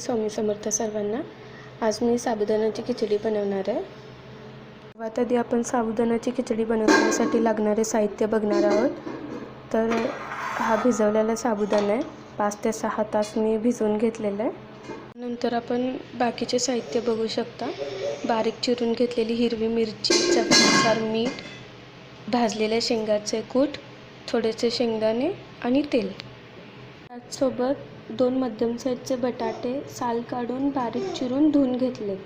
स्वामी समर्थ सर्वांना. आज मी साबुदाण्याची खिचडी बनवणार आहे. सर्वात आधी आपण साबुदाण्याची खिचडी बनवण्यासाठी लागणारे साहित्य बघणार आहोत. तर हा भिजवलेला साबुदाणा आहे. पाच ते सहा तास मी भिजवून घेतलेला आहे. नंतर आपण बाकीचे साहित्य बघू शकता. बारीक चिरून घेतलेली हिरवी मिरची चवीनुसार मीठ भाजलेल्या शेंगाचे कूट थोडेसे शेंगदाणे आणि तेल. त्याचसोबत दोन मध्यम साईजचे बटाटे साल काढून बारीक चिरून धुवून घेतले.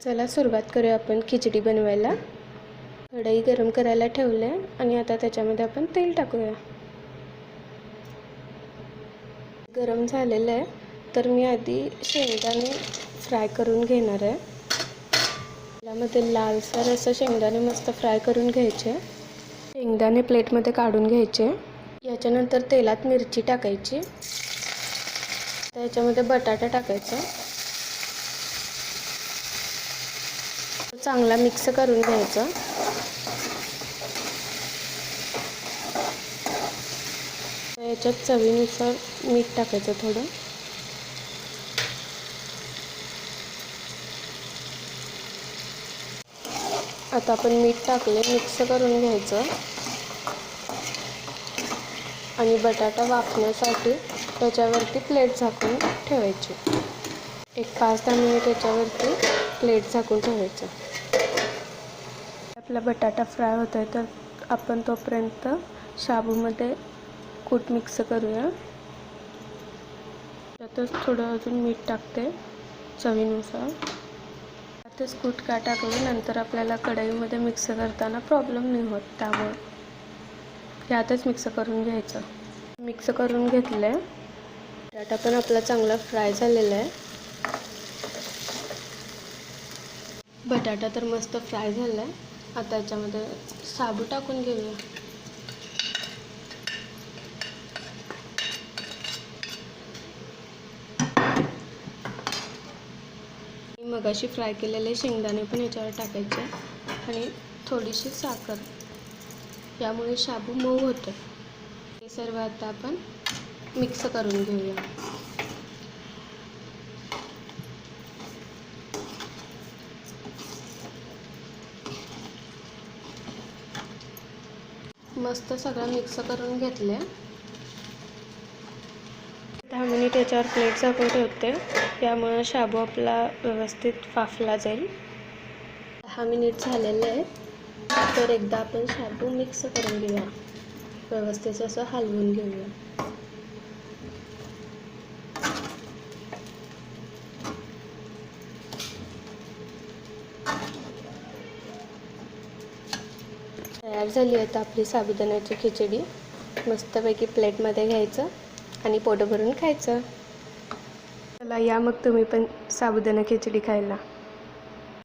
चला सुरुवात करूया आपण खिचडी बनवायला. कढई गरम करायला ठेवले आणि आता त्याच्यामध्ये आपण तेल टाकूया. गरम झालेलं आहे तर मी आधी शेंगदाणे फ्राय करून घेणार आहे. त्यामध्ये लालसर असं शेंगदाणे मस्त फ्राय करून घ्यायचे. शेंगदाणे प्लेटमध्ये काढून घ्यायचे. याच्यानंतर तेलात मिरची टाकायची. त्याच्यामध्ये बटाटा टाकायचा. चांगला मिक्स करून घ्यायचा. याच्यात चवीनुसार मीठ टाकायचं थोडं. आता आपण मीठ टाकले मिक्स करून घ्यायचं. आणि बटाटा वाफण्यासाठी त्याच्यावरती प्लेट झाकून ठेवायची. एक पाच दहा मिनिट याच्यावरती प्लेट झाकून ठेवायचं. आपला बटाटा फ्राय होत आहे तर आपण तोपर्यंत शाबूमध्ये कूट मिक्स करूया. त्यातच थोडं अजून मीठ टाकते चवीनुसार. त्यातच कूट का टाकलं नंतर आपल्याला कढईमध्ये मिक्स करताना प्रॉब्लेम नाही होत त्यामुळे. यातच मिक्स करून घ्यायचं. मिक्स करून घेतलं आहे बटाटा पण आपला चांगला फ्राय झालेला आहे. बटाटा तर मस्त फ्राय झाला आहे आता याच्यामध्ये साबू टाकून घेऊया. मगाशी फ्राय केलेले शेंगदाणे पण याच्यावर टाकायचे. आणि थोडीशी साखर. यामुळे शाबू मऊ होतं. हे सर्व आता आपण मिक्स करून घेऊया. मस्त सगळं मिक्स करून घेतले दहा मिनिट याच्यावर प्लेट झाकून ठेवते. यामुळे शाबू आपला व्यवस्थित फाफला जाईल. दहा मिनिट झालेले आहे तर एकदा आपण शाबू मिक्स करून घेऊया. व्यवस्थित असं हलवून घेऊया. तयार झाली आता आपली साबुदाण्याची खिचडी. मस्तपैकी प्लेटमध्ये घ्यायचं आणि पोटं भरून खायचं. चला या मग तुम्ही पण साबुदाणा खिचडी खायला.